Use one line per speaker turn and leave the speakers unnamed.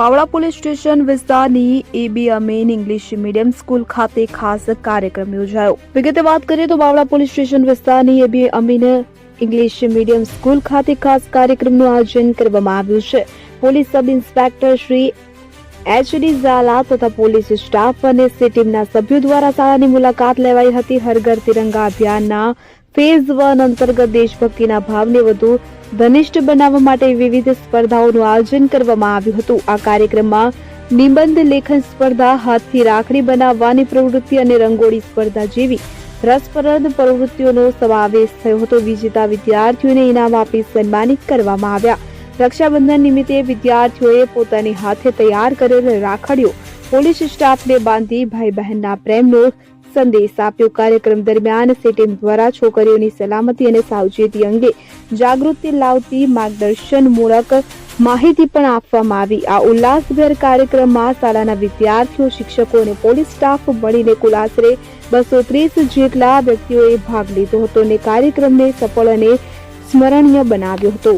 પાવડા police station વિસ્તારની AB Amin English medium school ખાતે ખાસ કાર્યક્રમ યોજાયો. વિગતે વાત કરીએ તો બાવળા પોલીસ સ્ટેશન વિસ્તારની AB Amin English medium school ખાતે ખાસ કાર્યક્રમનું આયોજન કરવામાં આવ્યું છે. Police sub inspector Shri HD Zala તથા પોલીસ સ્ટાફ અને સી ટીમના સભ્યો દ્વારા શાળાની મુલાકાત લેવાઈ હતી. હર ઘર તિરંગા અભિયાનના ફેઝ વન અંતર્ગત દેશભક્તિના ભાવને વધુ ઘનિષ્ઠ બનાવવા માટે વિવિધ સ્પર્ધાઓનું આયોજન કરવામાં આવ્યું હતું. આ કાર્યક્રમમાં નિબંધ લેખન સ્પર્ધા, હાથથી રાખડી બનાવવાની પ્રવૃત્તિ અને રંગોળી સ્પર્ધા જેવી રસપ્રદ પ્રવૃત્તિઓનો સમાવેશ થયો હતો. વિજેતા વિદ્યાર્થીઓને ઇનામ આપી સન્માનિત કરવામાં આવ્યા. રક્ષાબંધન નિમિત્તે વિદ્યાર્થીઓએ પોતાની હાથે તૈયાર કરેલ રાખડીઓ પોલીસ સ્ટાફને બાંધી ભાઈ બહેનના પ્રેમનો સંદેશ આપ્યો. કાર્યક્રમ દરમિયાન સીટીમ દ્વારા છોકરીઓની સલામતી અને સાવચેતી અંગે જાગૃતિ લાવતી માર્ગદર્શન મૂળક માહિતી પણ આપવામાં આવી. આ ઉલ્લાસભેર કાર્યક્રમમાં શાળાના વિદ્યાર્થીઓ, શિક્ષકો અને પોલીસ સ્ટાફ મળીને કુલ આશરે બસો ત્રીસ જેટલા વ્યક્તિઓએ ભાગ લીધો હતો અને કાર્યક્રમને સફળ અને સ્મરણીય બનાવ્યો હતો.